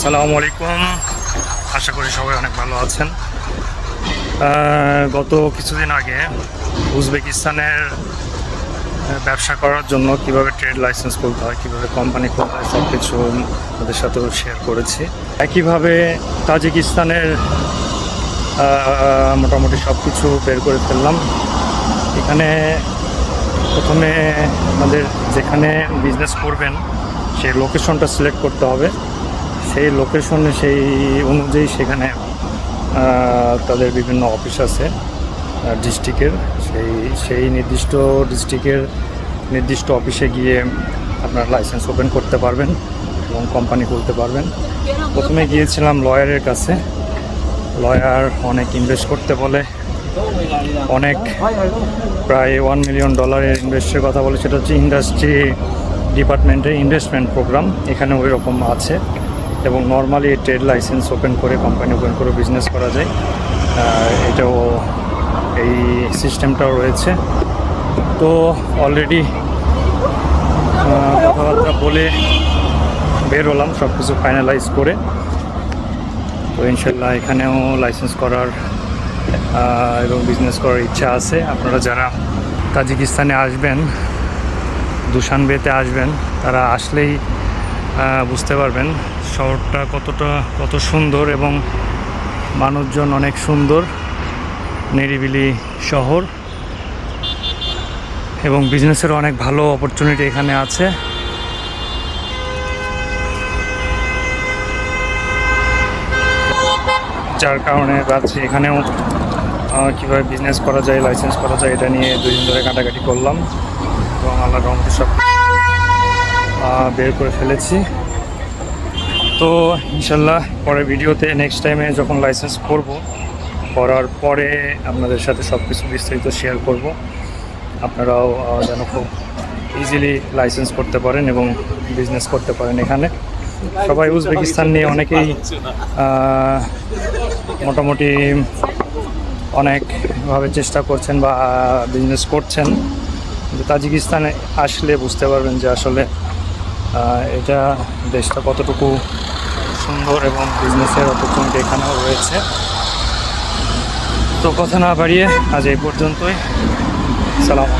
আসসালামু আলাইকুম। আশা করি সবাই অনেক ভালো আছেন। গত কিছুদিন আগে উজবেকিস্তানের ব্যবসা করার জন্য কীভাবে ট্রেড লাইসেন্স খুলতে হয়, কীভাবে কোম্পানি খুলতে হয় সব কিছু ওদের সাথেও শেয়ার করেছি। একইভাবে তাজিকিস্তানের মোটামুটি সব কিছু বের করে ফেললাম। এখানে প্রথমে আমাদের যেখানে বিজনেস করবেন, সেই লোকেশনটা সিলেক্ট করতে হবে। সেই লোকেশনে সেই অনুযায়ী সেখানে তাদের বিভিন্ন অফিস আছে ডিস্ট্রিক্টের সেই সেই নির্দিষ্ট ডিস্ট্রিক্টের নির্দিষ্ট অফিসে গিয়ে আপনার লাইসেন্স ওপেন করতে পারবেন এবং কোম্পানি খুলতে পারবেন। প্রথমে গিয়েছিলাম লয়ারের কাছে। লয়ার অনেক ইনভেস্ট করতে বলে। অনেক প্রায় ওয়ান মিলিয়ন ডলারের ইনভেস্টের কথা বলে। সেটা হচ্ছে ইন্ডাস্ট্রি ডিপার্টমেন্টের ইনভেস্টমেন্ট প্রোগ্রাম এখানে ওই রকম আছে। এবং নর্মালি ট্রেড লাইসেন্স ওপেন করে কোম্পানি ওপেন করে বিজনেস করা যায়। এটাও এই সিস্টেমটাও রয়েছে। তো অলরেডি কথাবার্তা বলে বের হলাম সব কিছু ফাইনালাইজ করে। তো ইনশাল্লাহ এখানেও লাইসেন্স করার এবং বিজনেস করার ইচ্ছা আছে। আপনারা যারা তাজিকিস্তানে আসবেন, দুশানবেতে আসবেন, তারা আসলেই বুঝতে পারবেন, শহরটা কতটা, কত সুন্দর এবং মানুষজন অনেক সুন্দর, নিরিবিলি শহর এবং বিজনেসের অনেক ভালো অপরচুনিটি এখানে আছে। যার কারণে ভাবছি এখানেও কীভাবে বিজনেস করা যায় লাইসেন্স করা যায়, এটা নিয়ে দুই দিন ধরে কাটাকাটি করলাম। এবং আল্লাহ রহমতে সব বের করে ফেলেছি। তো ইনশাল্লাহ পরের ভিডিওতে নেক্সট টাইমে যখন লাইসেন্স করব, করার পরে আপনাদের সাথে সব কিছু বিস্তারিত শেয়ার করব। আপনারাও যেন খুব ইজিলি লাইসেন্স করতে পারেন এবং বিজনেস করতে পারেন এখানে। সবাই উজবেকিস্তান নিয়ে অনেকেই মোটামুটি অনেকভাবে চেষ্টা করছেন বা বিজনেস করছেন। তাজিকিস্তানে আসলে বুঝতে পারবেন যে আসলে এটা দেশটা কতটুকু সুন্দর এবং বিজনেসের অপরচুনিটি এখানেও রয়েছে। তো কথা না বাড়িয়ে আজ এই পর্যন্তই। সালাম